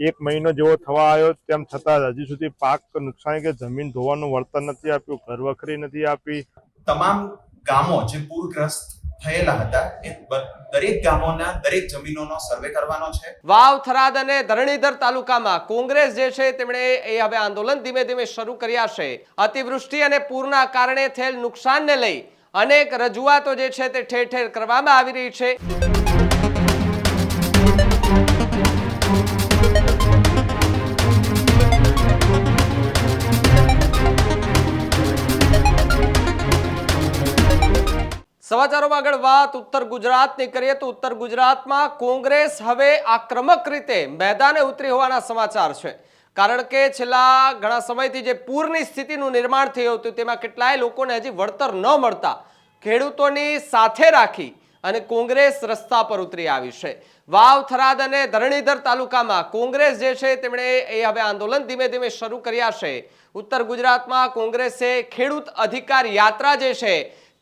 એક મહિનો જેવો થવા આવ્યો તેમ છતાં હજી સુધી પાક નુકસાન કે જમીન ધોવાનું વર્તન નથી આપ્યું ઘર વખરી નથી આપી. તમામ ગામો જે પૂરગ્રસ્ત થયેલા હતા એ દરેક ગામોના દરેક જમીનોનો સર્વે કરવાનો છે. વાવ થરાદ અને ધરણીધર તાલુકામાં કોંગ્રેસ જે છે તેમણે એ હવે આંદોલન ધીમે ધીમે શરૂ કર્યા છે. અતિવૃષ્ટિ અને પૂરના કારણે થયેલ નુકસાનને લઈ અનેક રજૂઆતો જે છે તે ઠેર ઠેર કરવામાં આવી રહી છે. સમાચારોમાં આગળ વાત. ઉત્તર ગુજરાતની કરીએ તો ઉત્તર ગુજરાતમાં કોંગ્રેસ હવે આક્રમક રીતે મેદાને ઉતરી હોવાના સમાચાર છે. કારણ કે છેલ્લા ઘણા સમયથી જે પૂરની સ્થિતિનું નિર્માણ થયું હતું, તેમાં કેટલાય લોકોને હજી વળતર ન મળતા ખેડૂતોની સાથે રાખી અને કોંગ્રેસ રસ્તા પર ઉતરી આવી છે. વાવ, થરાદ અને ધરણીધર તાલુકામાં કોંગ્રેસ જે છે તેમણે એ હવે આંદોલન ધીમે ધીમે શરૂ કર્યા છે. ઉત્તર ગુજરાતમાં કોંગ્રેસે ખેડૂત અધિકાર યાત્રા જે છે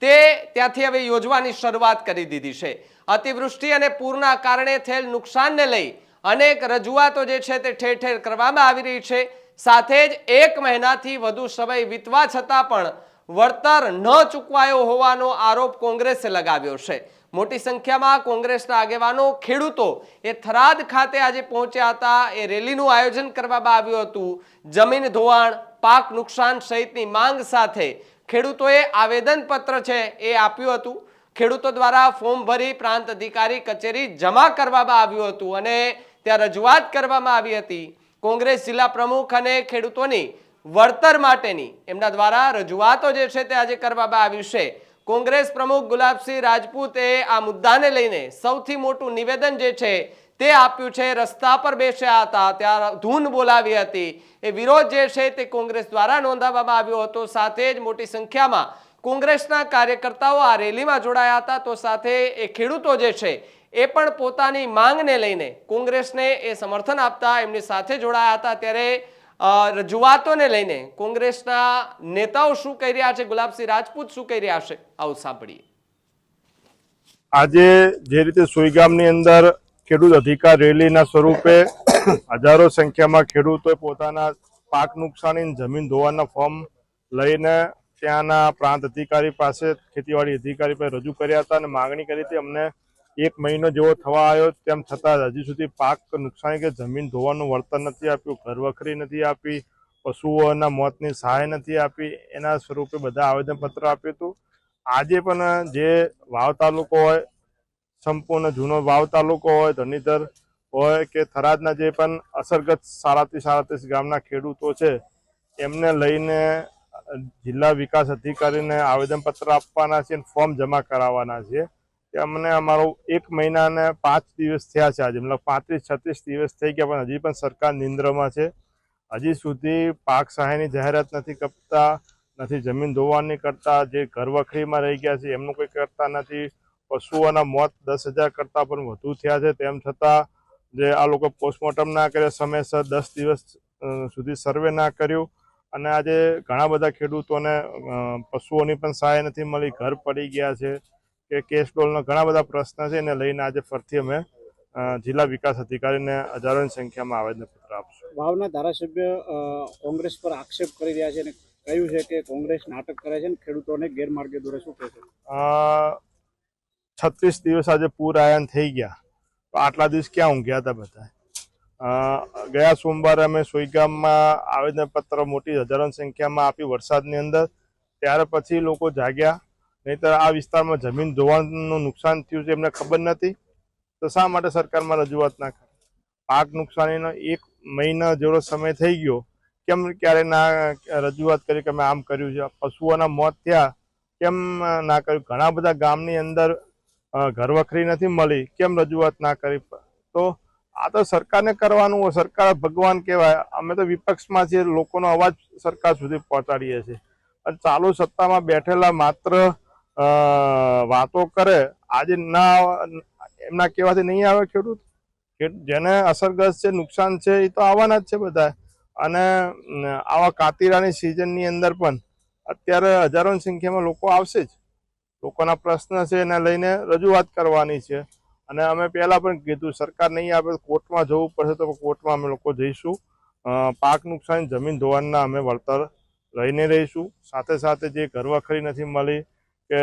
તે ત્યાંથી હવે યોજવાની શરૂઆત કરી દીધી છે. અતિવૃષ્ટિ અને પૂરના કારણે થયેલ નુકસાનને લઈ અનેક રજૂઆતો જે છે તે ઠેર ઠેર કરવામાં આવી રહી છે. સાથે જ એક મહિનાથી વધુ સમય વીતવા છતાં પણ વળતર ન ચૂકવાયો હોવાનો આરોપ કોંગ્રેસે લગાવ્યો છે. મોટી સંખ્યામાં કોંગ્રેસના આગેવાનો, ખેડૂતો એ થરાદ ખાતે આજે પહોંચ્યા હતા. એ રેલીનું આયોજન કરવામાં આવ્યું હતું. જમીન ધોવાણ, પાક નુકસાન સહિતની માંગ સાથે ખેડૂતોએ આવેદનપત્ર છે એ આપ્યું હતું. ખેડૂતો દ્વારા ફોર્મ ભરી પ્રાંત અધિકારી કચેરી જમા કરવામાં આવ્યું હતું અને ત્યાં રજૂઆત કરવામાં આવી હતી. કોંગ્રેસ જિલ્લા પ્રમુખ અને ખેડૂતોની વળતર માટેની એમના દ્વારા રજૂઆતો જે છે તે આજે કરવામાં આવ્યું છે. કોંગ્રેસ પ્રમુખ ગુલાબસિંહ રાજપૂતે આ મુદ્દાને લઈને સૌથી મોટું નિવેદન જે છે તે આપ્યું છે, રસ્તા પર બેસ્યા હતા, ત્યાં ધૂન બોલાવી હતી. એ વિરોધ જે છે તે કોંગ્રેસ દ્વારા નોંધાવવામાં આવ્યો હતો. સાથે જ મોટી સંખ્યામાં કોંગ્રેસના કાર્યકર્તાઓ આ રેલીમાં જોડાયા હતા. તો સાથે એ ખેડૂતો જે છે એ પણ પોતાની માંગને લઈને કોંગ્રેસને એ સમર્થન આપતા એમની સાથે જોડાયા હતા. ત્યારે રજૂઆતોને લઈને કોંગ્રેસના નેતાઓ શું કહી રહ્યા છે? ગુલાબસિંહ રાજપૂત શું કહી રહ્યા છે? આવું સાંભળીએ. આજે જે રીતે સુઈગામની અંદર ખેડૂત અધિકાર રેલીના સ્વરૂપે હજારો સંખ્યામાં ખેડૂતોએ પોતાના પાક નુકસાની જમીન ધોવાના ફોર્મ લઈને ત્યાંના પ્રાંત અધિકારી પાસે ખેતીવાડી અધિકારી પાસે રજૂ કર્યા હતા અને માગણી કરી હતી અમને એક મહિનો જેવો થવા આવ્યો તેમ છતાં હજી સુધી પાક નુકસાની કે જમીન ધોવાનું વળતર નથી આપ્યું, ઘર વખરી નથી આપી, પશુઓના મોતની સહાય નથી આપી, એના સ્વરૂપે બધા આવેદનપત્ર આપ્યું હતું. આજે પણ જે વાવ તાલુકો હોય સંપૂર્ણ જૂનો વાવ તાલુકો હોય, ધનીધર હોય કે થરાદના જે પણ અસરગત સાડાત્રીસ સાડાત્રીસ ગામના ખેડૂતો છે, એમને લઈને જિલ્લા વિકાસ અધિકારીને આવેદનપત્ર આપવાના છે અને ફોર્મ જમા કરાવવાના છે. કે અમને અમારો એક મહિના ને પાંચ દિવસ થયા છે આજે. મતલબ પાંત્રીસ, છત્રીસ દિવસ થઈ ગયા પણ હજી પણ સરકાર નિંદ્રમાં છે. હજી સુધી પાક સહાયની જાહેરાત નથી કરતા, નથી જમીન ધોવાની કરતા, જે ઘર વખરીમાં રહી ગયા છે એમનું કોઈ કરતા નથી. પશુઓના મોત દસ હજાર કરતાં પણ વધુ થયા છે. તેમ છતાં જે આ લોકો પોસ્ટમોર્ટમ ના કર્યા સમયસર દસ દિવસ સુધી સર્વે ના કર્યું અને આજે ઘણા બધા ખેડૂતોને પશુઓની પણ સહાય નથી મળી. ઘર પડી ગયા છે કે કેસ ડોલના ઘણા બધા પ્રશ્ન છે. એને લઈને આજે ફરીથી અમે જિલ્લા વિકાસ અધિકારીને હજારોની સંખ્યામાં આવેદનપત્ર આપશું. ભાવના ધારાસભ્ય કોંગ્રેસ પર આક્ષેપ કરી રહ્યા છે અને કહ્યું છે કે કોંગ્રેસ નાટક કરે છે અને ખેડૂતોને ગેરમાર્ગે દોરે શું કહેશે? છત્રીસ દિવસ આજે પૂર આયન થઈ ગયા. તો આટલા દિવસ ક્યાં ઊંઘ્યા હતા બધા ગયા સોમવારે અમે સોઈગામમાં આવેદનપત્ર મોટી હજારોની સંખ્યામાં આપી વરસાદની અંદર. ત્યાર પછી લોકો જાગ્યા. નહીતર આ વિસ્તારમાં જમીન ધોવાનું નુકસાન થયું છે એમને ખબર નથી. તો શા માટે સરકારમાં રજૂઆત ના કરી? પાક નુકસાનીનો એક મહિના જેવો સમય થઈ ગયો. કેમ ક્યારે ના રજૂઆત કરી કે અમે આમ કર્યું છે? પશુઓના મોત થયા. કેમ ના કર્યું? ઘણા બધા ગામની અંદર ઘરવખરી નથી મળી, કેમ રજૂઆત ના કરી? તો આ તો સરકારને કરવાનું હોય, સરકાર ભગવાન કહેવાય. અમે તો વિપક્ષમાં છીએ, લોકોનો અવાજ સરકાર સુધી પહોંચાડીએ છીએ. અને ચાલુ સત્તામાં બેઠેલા માત્ર વાતો કરે, આજે ના એમના કહેવાથી નહીં આવે ખેડૂત? જેને અસરગ્રસ્ત છે, નુકસાન છે, એ તો આવવાના જ છે બધા અને આવા કાતિરાની સિઝનની અંદર પણ અત્યારે હજારોની સંખ્યામાં લોકો આવશે જ. લોકોના પ્રશ્ન છે એને લઈને રજૂઆત કરવાની છે. અને અમે પહેલાં પણ કીધું, સરકાર નહીં આપે કોર્ટમાં જવું પડશે તો કોર્ટમાં અમે લોકો જઈશું. પાક નુકસાન, જમીન ધોવાણના અમે વળતર લઈને રહીશું. સાથે સાથે જે ઘરવખરી નથી મળી કે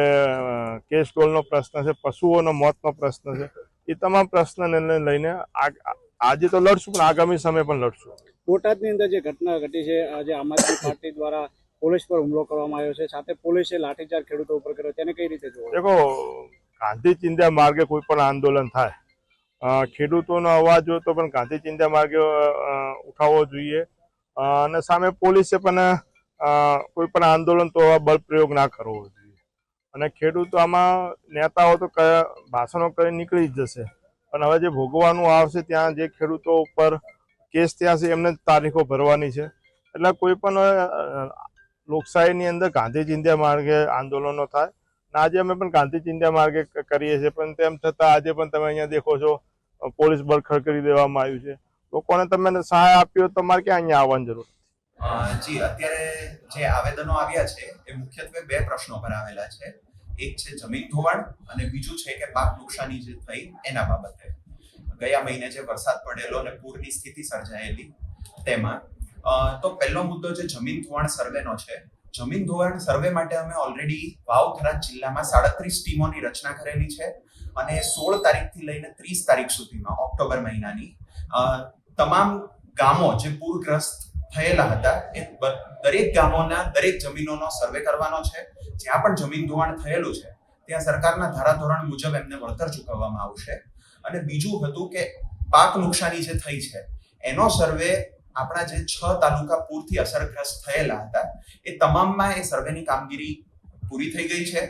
કેસ ટોલનો પ્રશ્ન છે, પશુઓનો મોતનો પ્રશ્ન છે, એ તમામ પ્રશ્નને લઈને આજે તો લડશું પણ આગામી સમય પણ લડશું. બોટાદની અંદર જે ઘટના ઘટી છે, આજે આમ આદમી પાર્ટી દ્વારા પોલીસ પર હુમલો કરવામાં આવ્યો છે. સાથે પોલીસે લાઠીચાર્જ ખેડૂતો ઉપર કર્યો. તેને કઈ રીતે જોવો? દેખો, ગાંધી ચિંધ્યા માર્ગે કોઈ પણ આંદોલન થાય ખેડૂતોનો અવાજ હોય તો પણ ગાંધી ચિંધ્યા માર્ગે ઉઠાવવો જોઈએ. અને સામે પોલીસે પણ કોઈ પણ આંદોલન તો બળ પ્રયોગ ના કરવો જોઈએ. અને ખેડૂતો આમાં નેતાઓ તો કયા, ભાષણો કરી નીકળી જ જશે. પણ હવે જે ભોગવાનું આવશે ત્યાં જે ખેડૂતો ઉપર કેસ ત્યાં છે, એમને તારીખો ભરવાની છે. એટલે કોઈ પણ લોકશાહીની અંદર ગાંધી ચિંધ્યા માર્ગે આંદોલનો થાય. આજે અમે પણ ગાંધી ચિંધ્યા માર્ગે કરીએ છીએ. પણ તેમ છતાં આજે પણ તમે અહીંયા દેખો છો પોલીસ બળખડ કરી દેવામાં આવ્યું છે. લોકોને તમે સહાય આપ્યો તમારે ક્યાં અહીંયા આવવાની જરૂર? જી, અત્યારે જે આવેદનો આવ્યા છે, એ મુખ્યત્વે બે પ્રશ્નો પર આવેલા છે. એક છે જમીન ધોવાણ અને બીજું છે કે પાક નુકસાની જે થઈ એના બાબતે. ગયા મહિને જે વરસાદ પડેલો અને પૂરની સ્થિતિ સર્જાયેલી, તેમાં તો પહેલો મુદ્દો જે જમીન ધોવાણ સર્વેનો છે. જમીન ધોવાણ સર્વે માટે અમે ઓલરેડી વાવ થરાદ જિલ્લામાં સાડત્રીસ ટીમોની રચના કરેલી છે અને સોળ તારીખથી લઈને ત્રીસ તારીખ સુધીમાં, ઓક્ટોબર મહિનાની. તમામ ગામો જે પૂરગ્રસ્ત થયેલા હતા, એ દરેક ગામોના, દરેક જમીનોનો સર્વે કરવાનો છે. જ્યાં પણ જમીન ધોવાણ થયેલું છે, ત્યાં સરકારના ધારાધોરણ મુજબ એમને વળતર ચૂકવવામાં આવશે. અને બીજું હતું કે પાક નુકસાની જે થઈ છે, એનો સર્વે આપણા જે છ તાલુકા પૂરથી અસરગ્રસ્ત થયેલા હતા, એ તમામમાં એ સર્વેની કામગીરી પૂરી થઈ ગઈ છે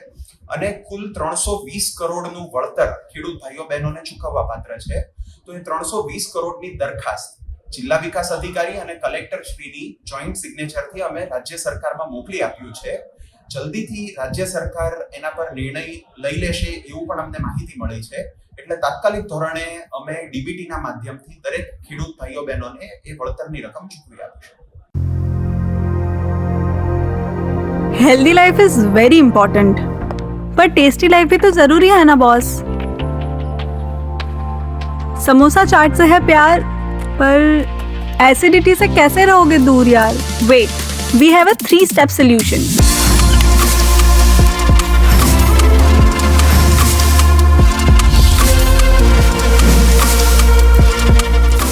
અને કુલ ત્રણસો વીસ કરોડનું વળતર ખેડૂત ભાઈઓ બહેનોને ચૂકવવા પાત્ર છે. તો એ ત્રણસો વીસ કરોડની દરખાસ્ત જિલ્લા વિકાસ અધિકારી અને કલેક્ટર શ્રીની જોઈન્ટ સિગ્નેચરથી અમે રાજ્ય સરકારમાં મોકલી આપ્યું છે. જલ્દીથી રાજ્ય સરકાર એના પર નિર્ણય લઈ લેશે એવું પણ અમને માહિતી મળી છે. એટલે તાત્કાલિક ધોરણે અમે ડીબીટીના માધ્યમથી દરેક ખેડૂત ભાઈઓ બહેનોને એ વળતરની રકમ ચૂકવી આપીશું healthy life is very important पर टेस्टी लाइफ भी तो जरूरी है ना बॉस समोसा चाट से है प्यार पर एसिडिटी से कैसे रहोगे दूर यार wait we have a three step solution